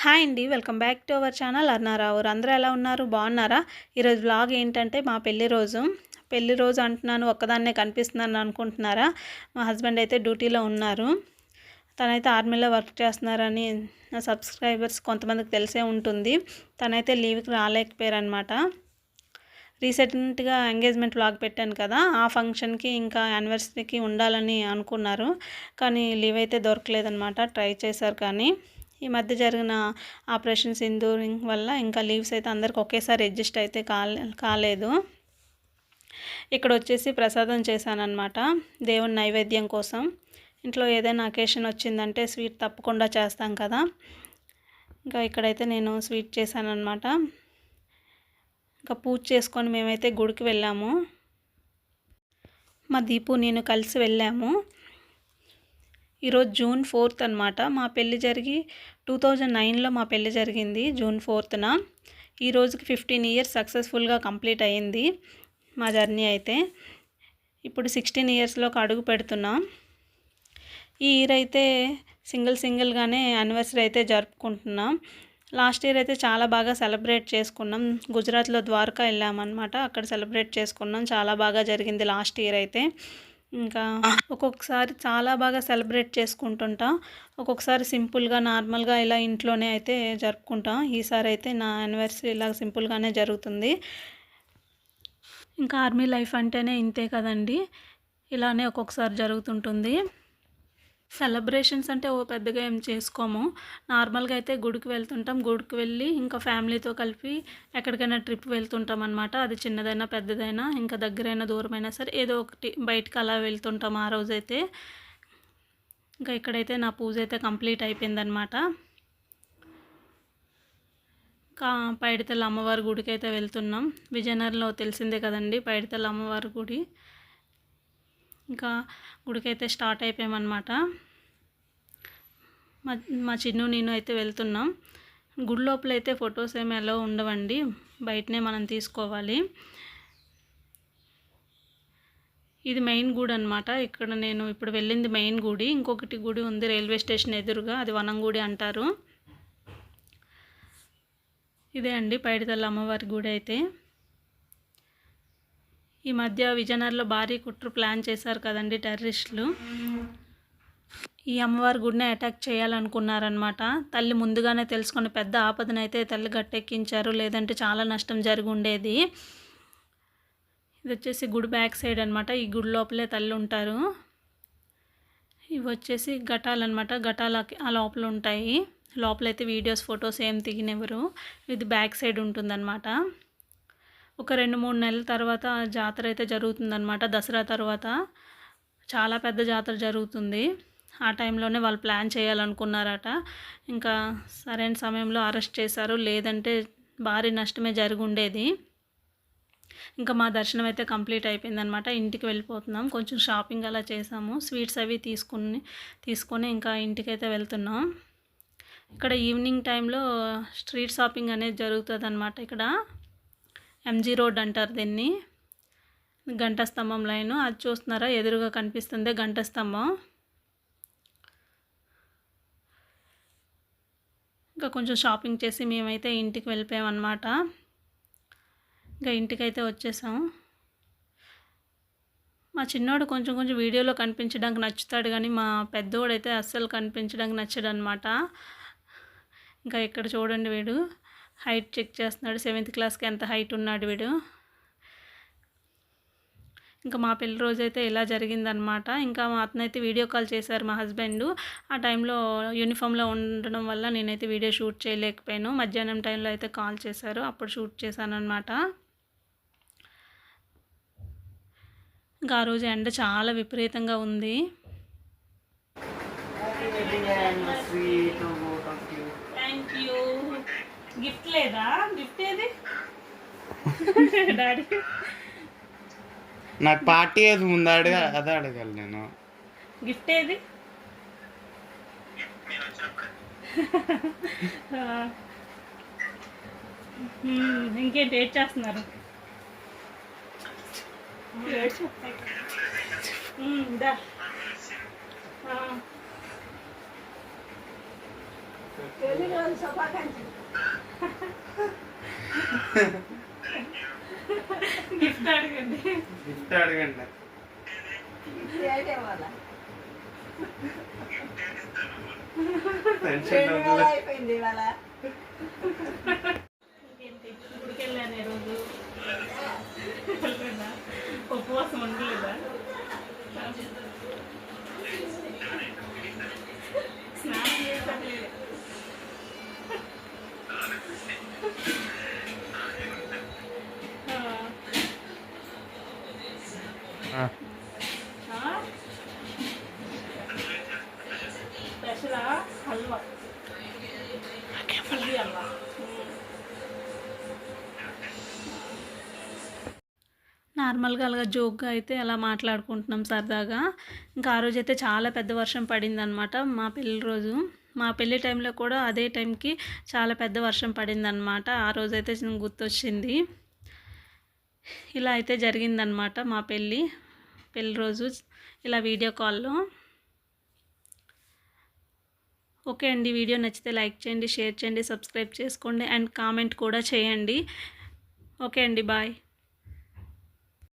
Hi అండి welcome back to our channel Annarao. అందరూ ఎలా ఉన్నారు? బాగున్నారా? ఈరోజు వ్లాగ్ ఏంటంటే మా పెళ్ళి రోజు. పెళ్ళి రోజు అంటున్నాను ఒక్కదాన్నే కనిపిస్తున్నాను అనుకుంటున్నారా? మా హస్బెండ్ అయితే డ్యూటీలో ఉన్నారు. తనైతే ఆర్మీలో వర్క్ చేస్తున్నారని నా సబ్స్క్రైబర్స్ కొంతమందికి తెలిసే ఉంటుంది. తనైతే లీవ్కి రాలేకపోయారనమాట రీసెంట్గా ఎంగేజ్మెంట్ వ్లాగ్ పెట్టాను కదా ఆ ఫంక్షన్కి ఇంకా యానివర్సరీకి ఉండాలని అనుకున్నారు. కానీ లీవ్ అయితే దొరకలేదనమాట ట్రై చేశారు కానీ. ఈ మధ్య జరిగిన ఆపరేషన్ సింధూరింగ్ వల్ల ఇంకా లీవ్స్ అయితే అందరికి ఒకేసారి అడ్జస్ట్ అయితే కాలే కాలేదు. ఇక్కడ వచ్చేసి ప్రసాదం చేశానన్నమాట. దేవుని నైవేద్యం కోసం. ఇంట్లో ఏదైనా అకేషన్ వచ్చిందంటే స్వీట్ తప్పకుండా చేస్తాం కదా. ఇంకా ఇక్కడైతే నేను స్వీట్ చేశానమాట ఇంకా పూజ చేసుకొని మేమైతే గుడికి వెళ్ళాము. మా దీపు నేను కలిసి వెళ్ళాము. ఈరోజు జూన్ ఫోర్త్ అనమాట మా పెళ్ళి జరిగి టూ థౌజండ్ నైన్లో మా పెళ్ళి జరిగింది జూన్ ఫోర్త్న. ఈ రోజుకి ఫిఫ్టీన్ ఇయర్స్ సక్సెస్ఫుల్గా కంప్లీట్ అయ్యింది మా జర్నీ అయితే. ఇప్పుడు సిక్స్టీన్ ఇయర్స్లోకి అడుగు పెడుతున్నాం. ఈ ఇయర్ అయితే సింగిల్ సింగిల్గానే యానివర్సరీ అయితే జరుపుకుంటున్నాం. లాస్ట్ ఇయర్ అయితే చాలా బాగా సెలబ్రేట్ చేసుకున్నాం. గుజరాత్లో ద్వారకా వెళ్ళామన్నమాట. అక్కడ సెలబ్రేట్ చేసుకున్నాం. చాలా బాగా జరిగింది లాస్ట్ ఇయర్ అయితే. ఇంకా ఒక్కొక్కసారి చాలా బాగా సెలబ్రేట్ చేసుకుంటుంటా. ఒక్కొక్కసారి సింపుల్గా నార్మల్గా ఇలా ఇంట్లోనే అయితే జరుపుకుంటాం. ఈసారి అయితే నా యానివర్సరీ ఇలా సింపుల్గానే జరుగుతుంది. ఇంకా ఆర్మీ లైఫ్ అంటేనే ఇంతే కదండి. ఇలానే ఒక్కొక్కసారి జరుగుతుంటుంది. సెలబ్రేషన్స్ అంటే ఓ పెద్దగా ఏం చేసుకోము. నార్మల్గా అయితే గుడికి వెళ్తుంటాం. గుడికి వెళ్ళి ఇంకా ఫ్యామిలీతో కలిపి ఎక్కడికైనా ట్రిప్ వెళ్తుంటాం అనమాట అది చిన్నదైనా పెద్దదైనా ఇంకా దగ్గరైనా దూరమైనా సరే ఏదో ఒకటి బయటకు అలా వెళ్తుంటాం ఆ రోజైతే. ఇంకా ఇక్కడైతే నా పూజ అయితే కంప్లీట్ అయిపోయిందనమాట కా పైడితల్లి అమ్మవారి గుడికి అయితే వెళ్తున్నాం. విజయనగరంలో తెలిసిందే కదండి పైడితల్లి అమ్మవారి గుడి. ఇంకా గుడికైతే స్టార్ట్ అయిపోయామన్నమాట. మా మా చిన్ను నేను అయితే వెళ్తున్నాం. గుడి లోపల అయితే ఫొటోస్ ఏమి ఎలా ఉండవండి. బయటనే మనం తీసుకోవాలి. ఇది మెయిన్ గుడి అనమాట ఇక్కడ నేను ఇప్పుడు వెళ్ళింది మెయిన్ గుడి. ఇంకొకటి గుడి ఉంది రైల్వే స్టేషన్ ఎదురుగా. అది వనం గుడి అంటారు. ఇదే అండి పైడితల్లి అమ్మవారి గుడి అయితే. ఈ మధ్య విజయనగరంలో భారీ కుట్ర ప్లాన్ చేశారు కదండి టెర్రరిస్టులు ఈ అమ్మవారి గుడిని అటాక్ చేయాలనుకున్నారనమాట తల్లి ముందుగానే తెలుసుకుని పెద్ద ఆపదనైతే తల్లి గట్టెక్కించారు లేదంటే చాలా నష్టం జరిగి ఉండేది. ఇది వచ్చేసి గుడి బ్యాక్ సైడ్ అనమాట ఈ గుడి లోపలే తల్లి ఉంటారు. ఇవి వచ్చేసి ఘటాలన్నమాట ఘటాల ఆ లోపల ఉంటాయి. లోపలైతే వీడియోస్ ఫొటోస్ ఏం దిగినెవరు ఇది బ్యాక్ సైడ్ ఉంటుందన్నమాట. ఒక రెండు మూడు నెలల తర్వాత జాతర అయితే జరుగుతుందనమాట దసరా తర్వాత చాలా పెద్ద జాతర జరుగుతుంది. ఆ టైంలోనే వాళ్ళు ప్లాన్ చేయాలనుకున్నారట. ఇంకా సరైన సమయంలో అరెస్ట్ చేశారు. లేదంటే భారీ నష్టమే జరిగి ఉండేది ఇంకా మా దర్శనం అయితే కంప్లీట్ అయిపోయిందనమాట ఇంటికి వెళ్ళిపోతున్నాం. కొంచెం షాపింగ్ అలా చేసాము. స్వీట్స్ అవి తీసుకుని తీసుకొని ఇంకా ఇంటికి అయితే వెళ్తున్నాం. ఇక్కడ ఈవినింగ్ టైంలో స్ట్రీట్ షాపింగ్ అనేది జరుగుతుంది అనమాట ఇక్కడ. ఎంజీ రోడ్ అంటారు దీన్ని. గంట స్తంభం లైన్. అది చూస్తున్నారా? ఎదురుగా కనిపిస్తుంది గంట స్తంభం. ఇంకా కొంచెం షాపింగ్ చేసి మేమైతే ఇంటికి వెళ్ళిపోయామన్నమాట. ఇంకా ఇంటికైతే వచ్చేసాం మా చిన్నోడు కొంచెం కొంచెం వీడియోలో కనిపించడానికి నచ్చుతాడు కానీ మా పెద్దోడైతే అస్సలు కనిపించడానికి నచ్చడు అనమాట ఇంకా ఇక్కడ చూడండి వీడు. హైట్ చెక్ చేస్తున్నాడు. సెవెంత్ క్లాస్కి ఎంత హైట్ ఉన్నాడు వీడు. ఇంకా మా పెళ్ళి రోజు అయితే ఇలా జరిగిందనమాట ఇంకా మా అతనైతే వీడియో కాల్ చేశారు మా హస్బెండ్. ఆ టైంలో యూనిఫామ్లో ఉండడం వల్ల నేనైతే వీడియో షూట్ చేయలేకపోయాను. మధ్యాహ్నం టైంలో అయితే కాల్ చేశారు. అప్పుడు షూట్ చేశాను అనమాట ఇంకా ఆ రోజు ఎండ చాలా విపరీతంగా ఉంది. థ్యాంక్ యూ గిఫ్ట్ లేదా? గిఫ్ట్ ఏది? డాడీ. నాకు పార్టీ ఏది ముందు అడగ అదే అడగాలి నేను. గిఫ్ట్ ఏది? ఇంకేంటి ఏడ్ చేస్తున్నారు. ఆ. పెళ్ళి రోజు శుభాకాంక్షలు గిఫ్ట్ అడగండి. గిఫ్ట్ అడగండి. ఏంటి ఇవ్వాలా టెన్షన్ రెండు వేల అయిపోయింది ఇవాళ. ఇంకేంటి? గుడికి వెళ్ళాను? ఈరోజు వెళ్ళలేదా ఉపవాసం ఉండలేదా హల్వా నార్మల్గా అలాగా జోక్గా అయితే అలా మాట్లాడుకుంటున్నాం సరదాగా. ఇంకా ఆ రోజు అయితే చాలా పెద్ద వర్షం పడిందనమాట మా పెళ్ళి రోజు. మా పెళ్ళి టైంలో కూడా అదే టైంకి చాలా పెద్ద వర్షం పడిందనమాట ఆ రోజు అయితే గుర్తొచ్చింది. ఇలా అయితే జరిగిందనమాట మా పెళ్ళి. పెళ్ళి రోజు ఇలా వీడియో కాల్లో. ఓకే అండి వీడియో నచ్చితే లైక్ చేయండి షేర్ చేయండి సబ్స్క్రైబ్ చేసుకోండి అండ్ కామెంట్ కూడా చేయండి. ఓకే అండి బాయ్.